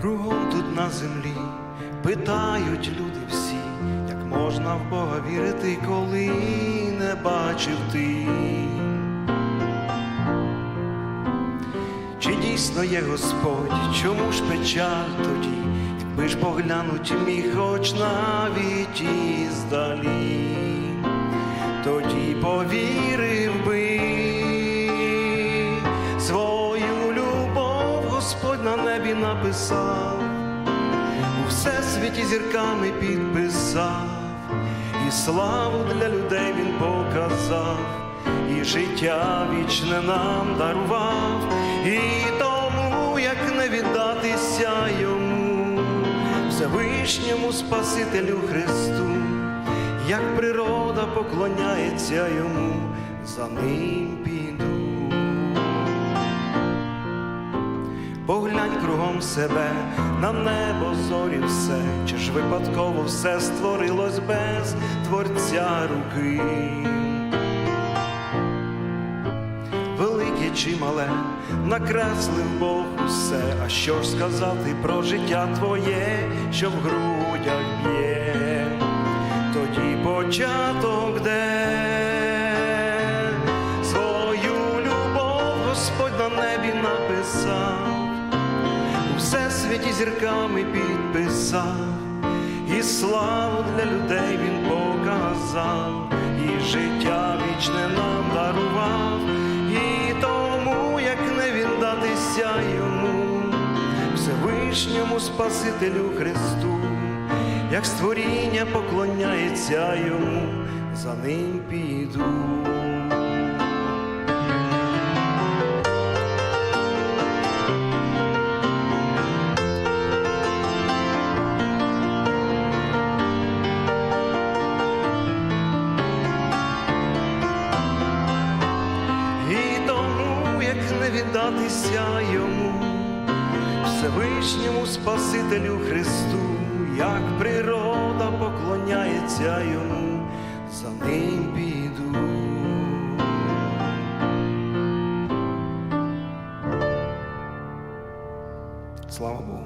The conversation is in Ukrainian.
Кругом тут на землі. Питають люди всі, як можна в Бога вірити, коли не бачив ти. Чи дійсно є Господь, чому ж печаль тоді, якби ж поглянуть міг хоч навіть іздалі, тоді повірив написав, у всесвіті зірками підписав, і славу для людей він показав, і життя вічне нам дарував, і тому, як не віддатися йому, Всевишньому Спасителю Христу, як природа поклоняється йому, за ним піду. Поглянь кругом себе на небо зорі все, чи ж випадково все створилось без творця руки. Велике чи мале, накреслив Бог усе, а що ж сказати про життя твоє, що в грудях б'є, тоді початок де? Свою любов Господь на небі написав всесвіті зірками підписав, і славу для людей він показав, і життя вічне нам дарував, і тому, як не віддатися йому, Всевишньому Спасителю Христу, як створіння поклоняється йому, за ним піду. віддатися йому, Всевишньому Спасителю Христу, як природа поклоняється йому, за ним піду. Слава Богу.